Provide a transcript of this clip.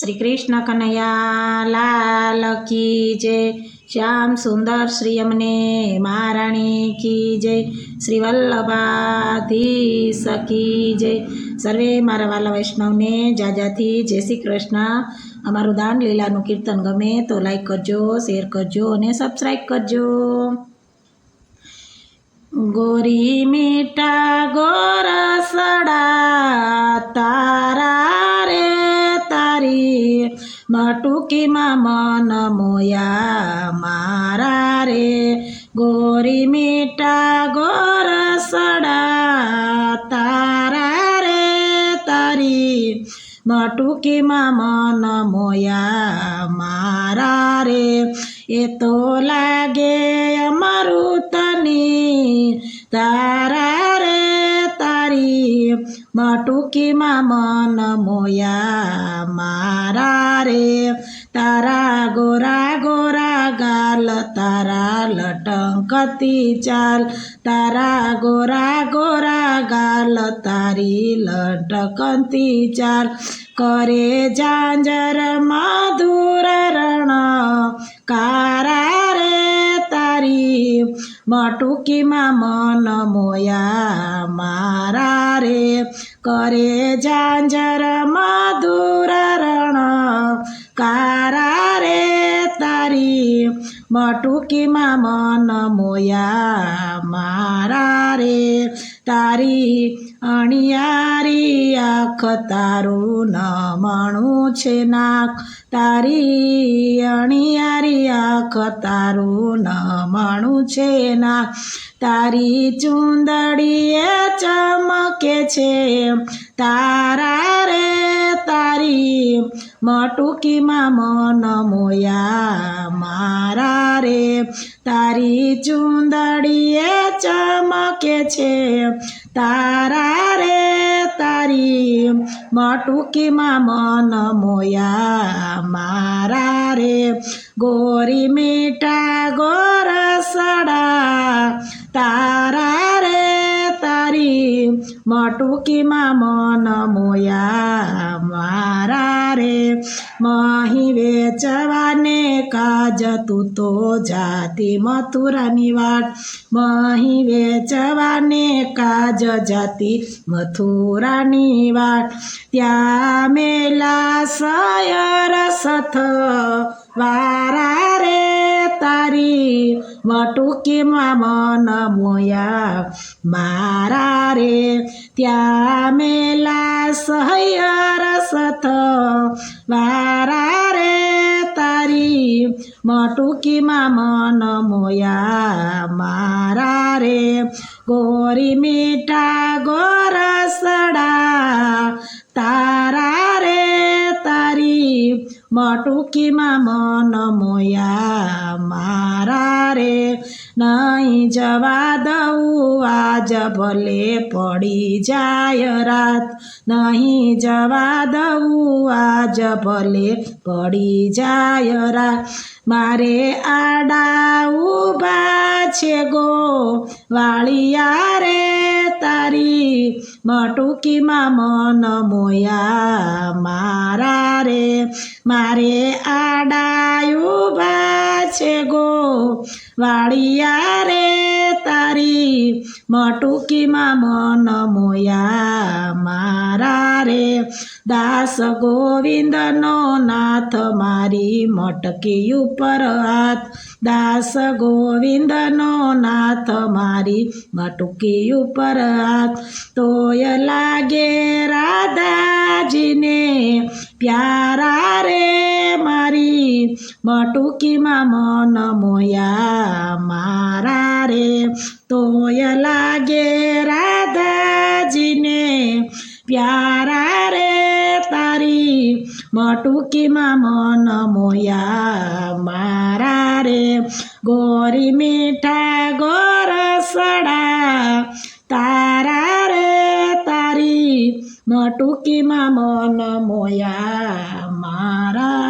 શ્રી કૃષ્ણ કનૈયા, લાલ કી જય. શ્યામ સુંદર શ્રી અમને મહારાણી કી જય. શ્રી વલ્લભાધીશ કી જય. સર્વે મારા વાલા વૈષ્ણવને જાજાથી જય શ્રી કૃષ્ણ. અમારું દાન લીલાનું કીર્તન ગમે તો લાઈક કરજો શેર કરજો અને સબસ્ક્રાઈબ કરજો. ગોરી મીઠા ગોરસડા તારા મટુકીમાં મન મોયા મારા રે ગોરી મીઠા ગોરસડા તારા રે તારી. મટુકીમાં મન મોયા મારા રે એ તો લાગે અમારું તની. તારા રે તારી મટુકીમાં મન મોયા મારા રે તારા ગોરા ગોરા ગાલ તારા લટંકતી ચાલ તારા ગોરા ગોરા ગાલ તારી લટકંતી ચાલ કરે જાંજર મધુર રણ કારા મટુકીમાં મન મોયા મારા રે કરે ઝાંઝર મધુર રણ. કારા રે તારી મટુકીમાં મન મોયા મારા રે તારી અણિયારી આખ તારું નમણું છે નાક. તારી અણિયારી આંખ તારું નમણું છે ના. તારી ચુંદડીએ ચમકે છે. તારા રે તારી મટુકીમાં મન મોયા મારા રે. તારી ચુંદડીએ ચમકે છે. તારા રે તારી મટુકીમાં મન મોયા મારા રે. ગોરી મીઠા ગોરસડા તારા રે તારી મટુકીમાં મન મોયા, મારા રે મહી વેચવાને કાજ, તું તો જાતી મથુરાની વાટ. મહી વેચવાને કાજ, જાતી મથુરાની વાટ. ત્યાં મેલા સયર સથ વારા રે તારી મટુકીમાં મન મોયા. મારા રે ત્યાં મેલા સહયર સથ વારા રે તારી મટુકીમાં મન મોયા. મારા રે ગોરી મીઠા ગોરસડા. રે मटुकीमा मन मोया मारा रे नै जवा दऊ आज भले पडी जाय रात। नै जवा दऊ आज भले पडी जाय रात। मारे आडाउ बा છે ગો વાળિયા રે તારી મટુકીમાં મન મોયા મારા રે. મારે આડાયું ભા છે ગો વાળિયા રે તારી મટુકીમાં મન મોયા મારા રે. દાસ ગોવિંદનો નાથ મારી મટકી ઉપર હાથ. દાસ ગોવિંદનો નાથ મારી મટુકી ઉપર હાથ. તોય લાગે રાધાજીને પ્યારા રે મારી મટુકીમાં મન મોયા મટુકીમાં મન મોયા મારા રે ગોરી મીઠા ગોરસડા તારા રે તારી મટુકીમાં મન મોયા મારા